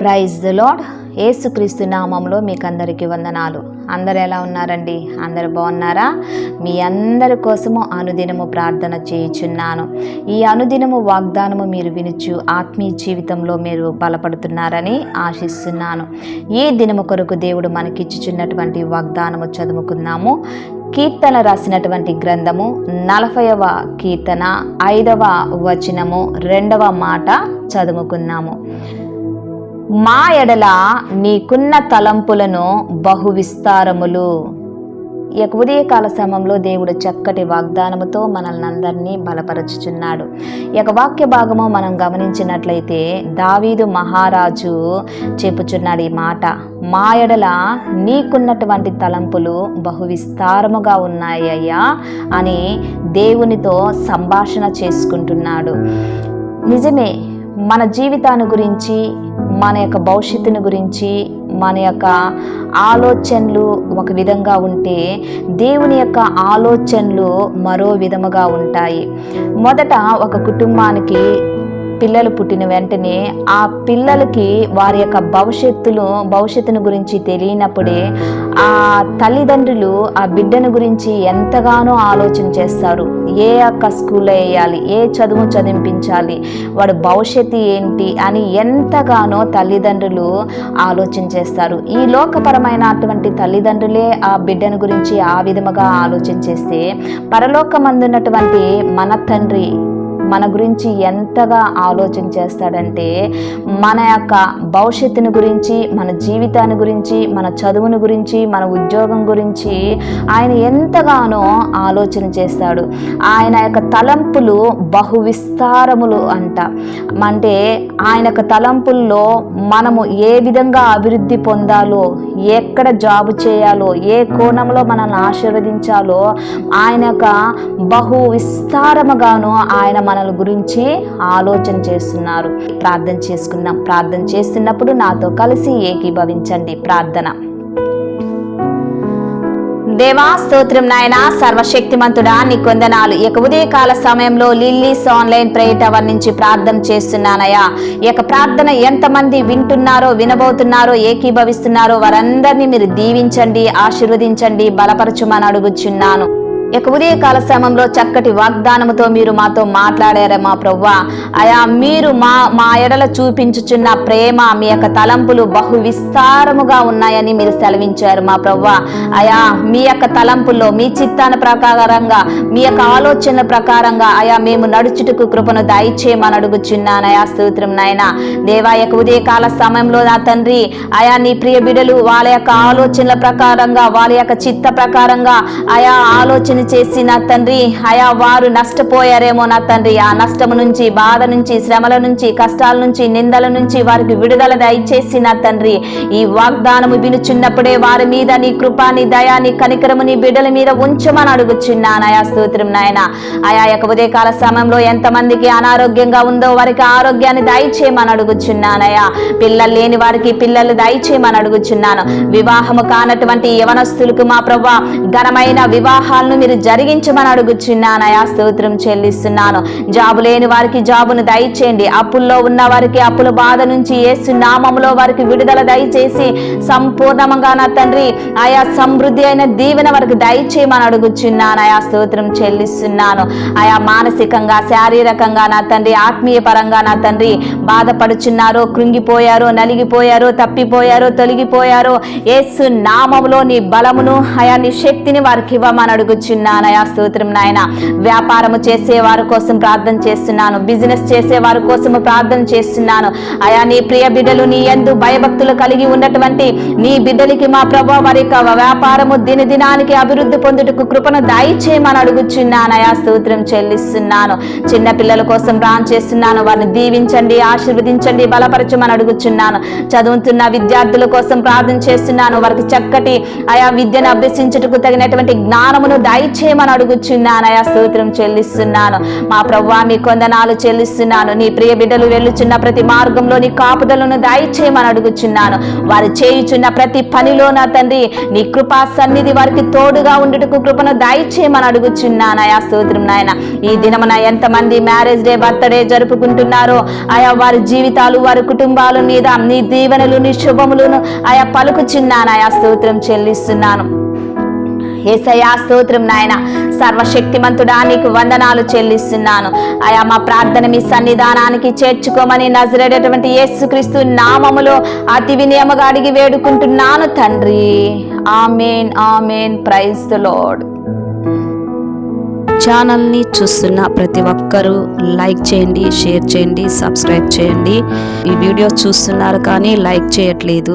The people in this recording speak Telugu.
ప్రైజ్ ద లాడ్ ఏసుక్రీస్తు నామంలో మీకు అందరికీ వందనాలు. అందరు ఎలా ఉన్నారండి? అందరు బాగున్నారా? మీ అందరి కోసము అనుదినము ప్రార్థన చేయుచున్నాను. ఈ అనుదినము వాగ్దానము మీరు వినుచు ఆత్మీయ జీవితంలో మీరు బలపడుతున్నారని ఆశిస్తున్నాను. ఈ దినము కొరకు దేవుడు మనకిచ్చుచున్నటువంటి వాగ్దానము చదువుకుందాము. కీర్తన రాసినటువంటి గ్రంథము నలభైవ కీర్తన ఐదవ వచనము రెండవ మాట చదువుకున్నాము మా ఎడల నీకున్న తలంపులను బహు విస్తారములు ఈ యొక్క ఉదయకాల సమయంలో దేవుడు చక్కటి వాగ్దానముతో మనల్ని అందరినీ బలపరచుచున్నాడు. ఈ యొక్క వాక్య భాగము మనం గమనించినట్లయితే దావీదు మహారాజు చెప్పుచున్నాడు ఈ మాట. మా ఎడల నీకున్నటువంటి తలంపులు బహు విస్తారముగా ఉన్నాయి అని దేవునితో సంభాషణ చేసుకుంటున్నాడు. నిజమే మన జీవితాన్ని గురించి మన యొక్క భవిష్యత్తుని గురించి మన యొక్క ఆలోచనలు ఒక విధంగా ఉంటే దేవుని యొక్క ఆలోచనలు మరో విధముగా ఉంటాయి. మొదట ఒక కుటుంబానికి పిల్లలు పుట్టిన వెంటనే ఆ పిల్లలకి వారి యొక్క భవిష్యత్తును భవిష్యత్తును గురించి తెలియనప్పుడే ఆ తల్లిదండ్రులు ఆ బిడ్డను గురించి ఎంతగానో ఆలోచన చేస్తారు. ఏ యొక్క స్కూల్లో వేయాలి? ఏ చదువు చదివించాలి? వాడు భవిష్యత్తు ఏంటి? అని ఎంతగానో తల్లిదండ్రులు ఆలోచన చేస్తారు. ఈ లోకపరమైన అటువంటి తల్లిదండ్రులే ఆ బిడ్డను గురించి ఆ విధముగా ఆలోచన చేస్తే పరలోకమందున్నటువంటి మన తండ్రి మన గురించి ఎంతగా ఆలోచన చేస్తాడంటే మన యొక్క భవిష్యత్తుని గురించి మన జీవితాన్ని గురించి మన చదువుని గురించి మన ఉద్యోగం గురించి ఆయన ఎంతగానో ఆలోచన చేస్తాడు. ఆయన యొక్క తలంపులు బహు విస్తారములు అంట. అంటే ఆయన యొక్క తలంపుల్లో మనము ఏ విధంగా అభివృద్ధి పొందాలో ఎక్కడ జాబు చేయాలో ఏ కోణంలో మనల్ని ఆశీర్వదించాలో ఆయన యొక్క బహు విస్తారముగాను ఆయన మన మనల గురించి ఆలోచన చేస్తున్నారు. ప్రార్థన చేసుకుందాం. ప్రార్థన చేస్తున్నప్పుడు నాతో కలిసి ఏకీభవించండి. ప్రార్థన. దేవా స్తోత్రం నాయన. సర్వశక్తిమంతుడా నీ కొందనాలు. ఈ యొక్క ఉదయకాల సమయంలో లిల్లీస్ ఆన్లైన్ ప్రేయర్ టవర్ నుంచి ప్రార్థన చేస్తున్నానయ్యా. ఈ యొక్క ప్రార్థన ఎంతమంది వింటున్నారో వినబోతున్నారో ఏకీభవిస్తున్నారో వారందరినీ మీరు దీవించండి ఆశీర్వదించండి బలపరచుమని అడుగుచున్నాను. ఇక ఉదయకాల సమయంలో చక్కటి వాగ్దానముతో మీరు మాతో మాట్లాడారు మా ప్రవ్వా. అయా మీరు మా మా ఎడల చూపించుచున్న ప్రేమ మీ యొక్క తలంపులు బహు విస్తారముగా ఉన్నాయని మీరు సెలవించారు మా ప్రవ్వా. అయా మీ యొక్క తలంపుల్లో మీ చిత్తాన ప్రకారంగా మీ యొక్క ఆలోచనల ప్రకారంగా అయా మేము నడుచుటకు కృపను దయచేయమని అడుగుచున్నానయా స్తోత్రం నాయన. దేవా యొక్క ఉదయకాల సమయంలో నా తండ్రి అయా నీ ప్రియ బిడలు వాళ్ళ యొక్క ఆలోచనల ప్రకారంగా వాళ్ళ యొక్క చిత్త ప్రకారంగా అయా ఆలోచన చేసి నా తండ్రి అయా వారు నష్టపోయారేమో నా తండ్రి. ఆ నష్టము నుంచి బాధ నుంచి శ్రమల నుంచి కష్టాల నుంచి నిందల నుంచి వారికి విడుదల దయచేసి నా తండ్రి. ఈ వాగ్దానము వినుచున్నప్పుడే వారి మీద నీ కృపా నీ దయా నీ కనికరము నీ బిడ్డల మీద ఉంచమని అడుగుచున్నాను అయా స్తోత్రం నాయన. ఆయా యొక్క ఉదయకాల సమయంలో ఎంతమందికి అనారోగ్యంగా ఉందో వారికి ఆరోగ్యాన్ని దయచేయమని అడుగుచున్నానయా పిల్లలు లేని వారికి పిల్లలు దయచేయమని అడుగుచున్నాను. వివాహము కానటువంటి యవనస్తులకు మా ప్రభా ఘనమైన వివాహాలను మీరు జరిగించమని అడుగుచున్నానయా స్తోత్రం చెల్లిస్తున్నాను. జాబు లేని వారికి జాబును దయచేయండి. అప్పుల్లో ఉన్న వారికి అప్పుల బాధ నుంచి ఏసు నామములో వారికి విడుదల దయచేసి సంపూర్ణంగా నా తండ్రి ఆయా సమృద్ధి అయిన దీవెన వారికి దయచేయమని అడుగుచున్నాను ఆయా స్తోత్రం చెల్లిస్తున్నాను. ఆయా మానసికంగా శారీరకంగా నా తండ్రి ఆత్మీయ పరంగా నా తండ్రి బాధపడుచున్నారు కృంగిపోయారు నలిగిపోయారు తప్పిపోయారు తొలగిపోయారు ఏసు నామంలో నీ బలమును ఆయా నీ శక్తిని వారికి ఇవ్వమని అడుగుచున్నాను. ఆయా స్తోత్రం నాయన. వ్యాపారము చేసే వారి కోసం ప్రార్థన చేస్తున్నాను. బిజినెస్ చేసే వారి కోసము ప్రార్థన చేస్తున్నాను. అయా నీ ప్రియ బిడ్డలు నీ ఎందు భయభక్తులు కలిగి ఉన్నటువంటి నీ బిడ్డలకి మా ప్రభా వారి యొక్క వ్యాపారము దినదినానికి అభివృద్ధి పొందుటకు కృపను దయచేయమని అడుగుచున్నానయా స్తోత్రం చెల్లిస్తున్నాను. చిన్న పిల్లల కోసం ప్రాన్ చేస్తున్నాను. వారిని దీవించండి ఆశీర్వదించండి బలపరచమని అడుగుచున్నాను. చదువుతున్న విద్యార్థుల కోసం ప్రార్థన చేస్తున్నాను. వారికి చక్కటి ఆయా విద్యను అభ్యసించుటకు తగినటువంటి జ్ఞానమును దయ దయచేయమని అడుగుచున్నానయా స్తోత్రం చెల్లిస్తున్నాను. మా ప్రవ్వా మీ కొందనాలు చెల్లిస్తున్నాను. నీ ప్రియ బిడ్డలు వెళ్ళుచున్న ప్రతి మార్గంలో నీ కాపుదలను దయచేయమని అడుగుచున్నాను. వారు చేయుచున్న ప్రతి పనిలో నా తండ్రి నీ కృపా సన్నిధి వారికి తోడుగా ఉండుటకు కృపను దయచేయమని అడుగుచున్నానయా స్తోత్రం నాయన. ఈ దినమున ఎంతమంది మ్యారేజ్ డే బర్త్డే జరుపుకుంటున్నారో ఆయా వారి జీవితాలు వారి కుటుంబాలు మీద నీ దీవెనలు నీ శుభములను ఆయా పలుకుచున్నానయా స్తోత్రం చెల్లిస్తున్నాను. ఏసయా స్తోత్రం నాయన. సర్వశక్తిమంతుడా నీకు వందనాలు చెల్లిస్తున్నాను. అయా మా ప్రార్థన మీ సన్నిధానానికి చేర్చుకోమని నజరేటటువంటి యేసుక్రీస్తు నామములో అతి వినియమగా అడిగి వేడుకుంటున్నాను తండ్రి. Amen amen. ప్రైజ్ ద ఛానల్ని చూస్తున్న ప్రతి ఒక్కరూ లైక్ చేయండి షేర్ చేయండి సబ్స్క్రైబ్ చేయండి. ఈ వీడియో చూస్తున్నారు కానీ లైక్ చేయట్లేదు.